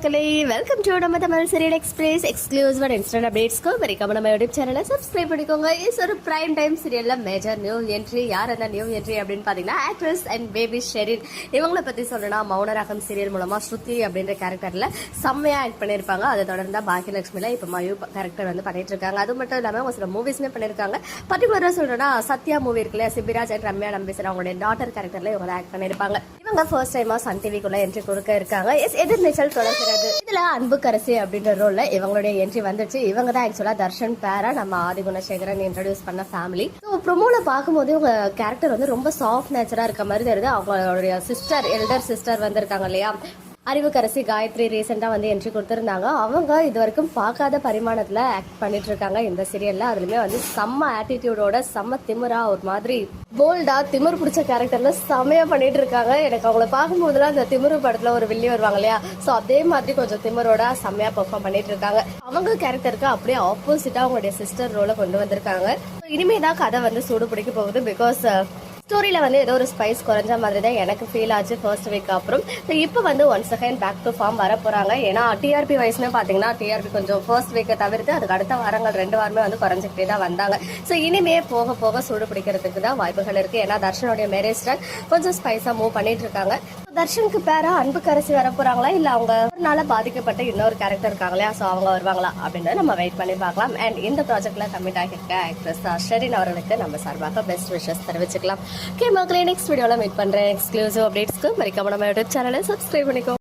மக்களே welcome to நம்ம Tamil serial express exclusive and instant அப்டேட்ஸ்க்கு வரைக்கும் நம்ம யூடியூப் சேனலை சப்ஸ்கிரைப் பண்ணிக்கோங்க. இஸ் ஒரு பிரைம் டைம் சீரியல்ல மேஜர் நியூ என்ட்ரி யார் என்ன நியூ என்ட்ரி அப்படின்னு பாத்தீங்கன்னா ஆக்ட்ரஸ் அண்ட் பேபி ஷெரின் இவங்களை பத்தி சொல்லணும்னா மௌனராகம் சீரியல் மூலமா ஸ்ருதி அப்படின்ற கேரக்டர்ல செம்மையா ஆக்ட் பண்ணியிருப்பாங்க. அதை தொடர்ந்து பாக்கியலட்சுமில இப்போ மயூ கேரக்டர் வந்து பண்ணிட்டு இருக்காங்க. அது மட்டும் இல்லாம ஒரு சில மூவிஸ்மே பண்ணியிருக்காங்க. பர்டிகுலரா சொல்லணும்னா சத்யா மூவி இருக்குல்ல சிபிராஜ் அண்ட் ரம்யா நம்பிசர் அவங்களுடைய டாட்டர் கேரக்டர்ல இவங்க ஆக்ட் பண்ணியிருப்பாங்க. இவங்க ஃபர்ஸ்ட் டைமா சன் டிவிக்குள்ள என்ட்ரி கொடுக்க இருக்காங்க. எஸ் எதிர்நீச்சல் தொடர்கிறது இதுல அன்புக்கரசி அப்படின்ற ரோல்ல இவங்களுடைய என்ட்ரி வந்துச்சு. இவங்க தான் ஆக்சுவலா தர்ஷன் பேரா நம்ம ஆதிகுணசேகரன் இன்ட்ரடியூஸ் பண்ண ஃபேமிலி ஸோ ப்ரொமோல பார்க்கும்போது இவங்க கேரக்டர் வந்து ரொம்ப சாஃப்ட் நேச்சரா இருக்க மாதிரி தெரியுது. அவங்களுடைய சிஸ்டர் எல்டர் சிஸ்டர் வந்திருக்காங்க இல்லையா? அறிவுக்கரசி காயத்ரி ரீசெண்டாக வந்து என்ட்ரி கொடுத்துருந்தாங்க. அவங்க இது வரைக்கும் பார்க்காத பரிமாணத்தில் ஆக்ட் பண்ணிட்டு இருக்காங்க இந்த சீரியலில் அதுலேயுமே வந்து செம்ம ஆட்டிடியூடோட செம்ம திமிரா ஒரு மாதிரி போல்டா திமிர் பிடிச்ச கேரக்டர்ல செம்மையா பண்ணிட்டு இருக்காங்க எனக்கு அவங்கள பார்க்கும்போதுலாம் அந்த திமிரு படத்துல ஒரு வில்லி வருவாங்க இல்லையா? ஸோ அதே மாதிரி கொஞ்சம் திமிரோட செம்மையா பெர்ஃபார்ம் பண்ணிட்டு இருக்காங்க அவங்க கேரக்டருக்கு அப்படியே ஆப்போசிட்டா அவங்களுடைய சிஸ்டர் ரோலை கொண்டு வந்திருக்காங்க. இனிமே தான் கதை வந்து சூடு பிடிக்க போகுது பிகாஸ் ஸ்டோரியில் வந்து ஏதோ ஒரு ஸ்பைஸ் குறைஞ்ச மாதிரி தான் எனக்கு ஃபீல் ஆச்சு ஃபர்ஸ்ட் வீக் அப்புறம். ஸோ இப்போ வந்து one second back to form வர போகிறாங்க ஏன்னா டிஆர்பி வைஸ்னு பார்த்தீங்கன்னா டிஆர்பி கொஞ்சம் ஃபர்ஸ்ட் வீக்கை தவிர்த்து அதுக்கு அடுத்த வாரங்கள் ரெண்டு வாரமே வந்து குறைஞ்சிக்கிட்டே தான் வந்தாங்க. ஸோ இனிமே போக போக சூடு பிடிக்கிறதுக்கு தான் வாய்ப்புகள் இருக்குது ஏன்னா தர்ஷனுடைய மேரேஜ் கொஞ்சம் ஸ்பைஸாக மூவ் பண்ணிட்டு இருக்காங்க. தர்ஷனுக்கு பேரா அன்புக்கரசி வர போறாங்களா? இல்ல அவங்க ஒரு நாள பாதிக்கப்பட்ட இன்னொரு கேரக்டர் இருக்காங்களா? ஸோ அவங்க வருவாங்களா? அப்படின்னு நம்ம வெயிட் பண்ணி பார்க்கலாம். அண்ட் இந்த ப்ராஜெக்ட்ல கமிட் ஆகியிருக்க ஆக்ட்ரஸ் ஷெரின் அவர்களுக்கு நம்ம சார்பாக பெஸ்ட் விஷஸ் தெரிவிச்சுக்கலாம். ஓகே மக்களே நெக்ஸ்ட் வீடியோல மீட் பண்றேன். எக்ஸ்க்ளூசிவ் அப்டேட்ஸ்க்கு மறக்காம நம்ம யூடியூப் சேனலை சப்ஸ்கிரைப் பண்ணிக்கோ.